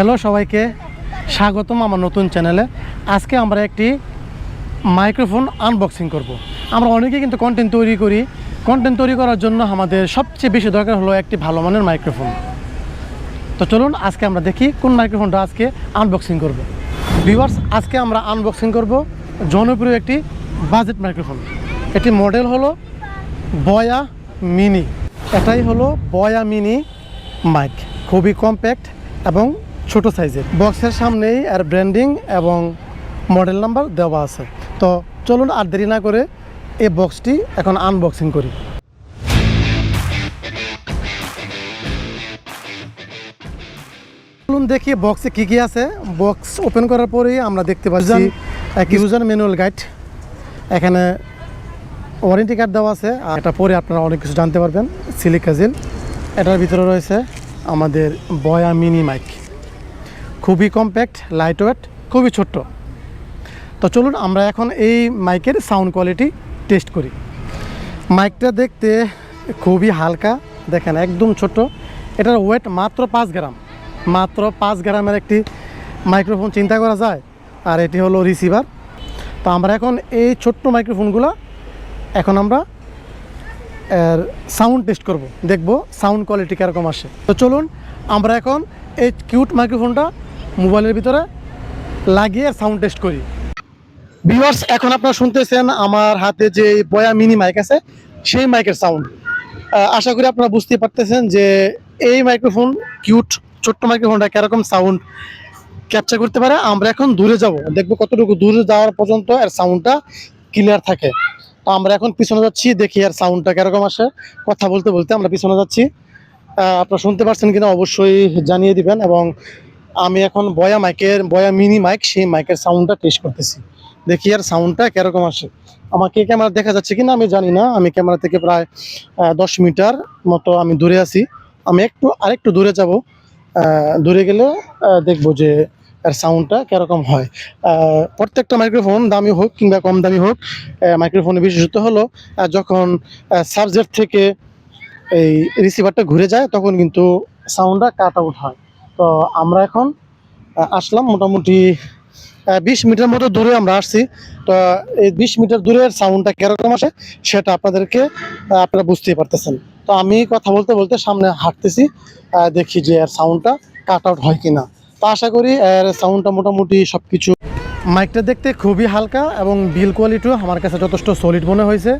Hello সবাইকে, স্বাগতম আমার নতুন চ্যানেলে। আজকে আমরা একটি মাইক্রোফোন আনবক্সিং করব। আমরা অনেকে কিন্তু কন্টেন্ট তৈরি করি। কন্টেন্ট তৈরি করার জন্য আমাদের সবচেয়ে বেশি দরকার হলো একটি ভালো মানের মাইক্রোফোন। তো চলুন, আজকে আমরা দেখি কোন মাইক্রোফোনটা আজকে আনবক্সিং করব। ভিউয়ার্স আজকে আমরা আনবক্সিং করব জনপ্রিয় একটি বাজেট মাইক্রোফোন। এটি মডেল হলো বয়া মিনি এটাই হলো বয়া মিনি মাইক খুবই কম্প্যাক্ট এবং ছোট সাইজের। বক্সের সামনেই আর ব্র্যান্ডিং এবং মডেল নাম্বার দেওয়া আছে। তো চলুন আর দেরি না করে এই বক্সটি এখন আনবক্সিং করি। চলুন দেখি বক্সে কি কি আছে। বক্স ওপেন করার পরেই আমরা দেখতে পাচ্ছি এক ইউজার ম্যানুয়াল গাইড এখানে ওয়ারেন্টি কার্ড দেওয়া আছে। আর এটা পরে আপনারা অনেক কিছু জানতে পারবেন। সিলিকাজিল এটার ভিতরে রয়েছে আমাদের বয়া মিনি মাইক খুবই কম্প্যাক্ট লাইট ওয়েট খুবই ছোট্ট। তো চলুন আমরা এখন এই মাইকের সাউন্ড কোয়ালিটি টেস্ট করি। মাইকটা দেখতে খুবই হালকা, দেখেন একদম ছোট এটার ওয়েট মাত্র পাঁচ গ্রাম। মাত্র পাঁচ গ্রামের একটি মাইক্রোফোন চিন্তা করা যায়, আর এটি হলো রিসিভার তো আমরা এখন এই ছোট্ট মাইক্রোফোনগুলো এখন আমরা সাউন্ড টেস্ট করব। দেখব সাউন্ড কোয়ালিটি কীরকম আসে। তো চলুন আমরা এখন এই কিউট মাইক্রোফোনটা মোবাইলের ভিতরে লাগিয়ে সাউন্ড টেস্ট করি। ভিউয়ার্স এখন আপনারা শুনতেছেন আমার হাতে যে বয়া মিনি মাইক আছে, সেই মাইকের সাউন্ড আশা করি আপনারা বুঝতে পারতেছেন যে এই মাইক্রোফোন কিউট ছোট্ট মাইক্রোফোনটা কীরকম সাউন্ড ক্যাপচার করতে পারে। আমরা এখন দূরে যাব। দেখব কতটুকু দূরে যাওয়ার পর্যন্ত এর সাউন্ডটা ক্লিয়ার থাকে। তো আমরা এখন পিছনে যাচ্ছি, দেখি আর সাউন্ডটা কীরকম আসে। কথা বলতে বলতে আমরা পিছনে যাচ্ছি। আপনারা শুনতে পারছেন কিনা অবশ্যই জানিয়ে দিবেন এবং আমি এখন বয়া মাইকের, বয়া মিনি মাইক, সেই মাইকের সাউন্ডটা টেস্ট করতেছি। দেখি আর সাউন্ডটা কীরকম আসে। আমাকে ক্যামেরা দেখা যাচ্ছে কিনা আমি জানি না। আমি ক্যামেরা থেকে প্রায় দশ মিটার মতো আমি দূরে আছি। আমি একটু, আরেকটু দূরে যাব। দূরে গেলে দেখব যে এর সাউন্ডটা কীরকম হয়। প্রত্যেকটা মাইক্রোফোন দামি হোক কিংবা কম দামি হোক মাইক্রোফোনের বিশেষত্ব হলো যখন সাবজেক্ট থেকে এই রিসিভারটা ঘুরে যায়, তখন কিন্তু সাউন্ডটা কাট আউট হয়। তো আমরা এখন আসলাম মোটামুটি বিশ মিটার মতো দূরে আমরা আসছি। তো এই বিশ মিটার দূরের সাউন্ডটা কীরকম আসে সেটা আপনাদেরকে আপনারা বুঝতেই পারতেছেন। তো আমি কথা বলতে বলতে সামনে হাঁটতেছি দেখি যে এর সাউন্ডটা কাট আউট হয় কিনা। তো আশা করি এর সাউন্ডটা মোটামুটি সব কিছু মাইকটা দেখতে খুবই হালকা এবং বিল কোয়ালিটিও আমার কাছে যথেষ্ট সলিড মনে হয়েছে।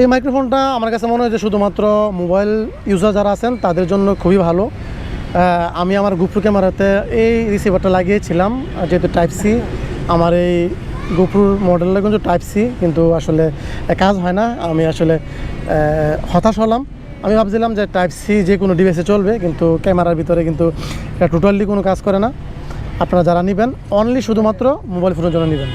এই মাইক্রোফোনটা আমার কাছে মনে হয় যে শুধুমাত্র মোবাইল ইউজার যারা আছেন, তাদের জন্য খুবই ভালো। আমি আমার গুপ্রু ক্যামেরাতে এই রিসিভারটা লাগিয়েছিলাম যেহেতু টাইপ সি আমার এই গুপ্রুর মডেলটা কিন্তু টাইপ সি কিন্তু আসলে কাজ হয় না। আমি আসলে হতাশ হলাম। আমি ভাবছিলাম যে টাইপ সি যে কোনো ডিভাইসে চলবে, কিন্তু ক্যামেরার ভিতরে কিন্তু এটা টোটালি কোনো কাজ করে না। আপনারা যারা নেবেন অনলি শুধুমাত্র মোবাইল ফোনের জন্য নেবেন।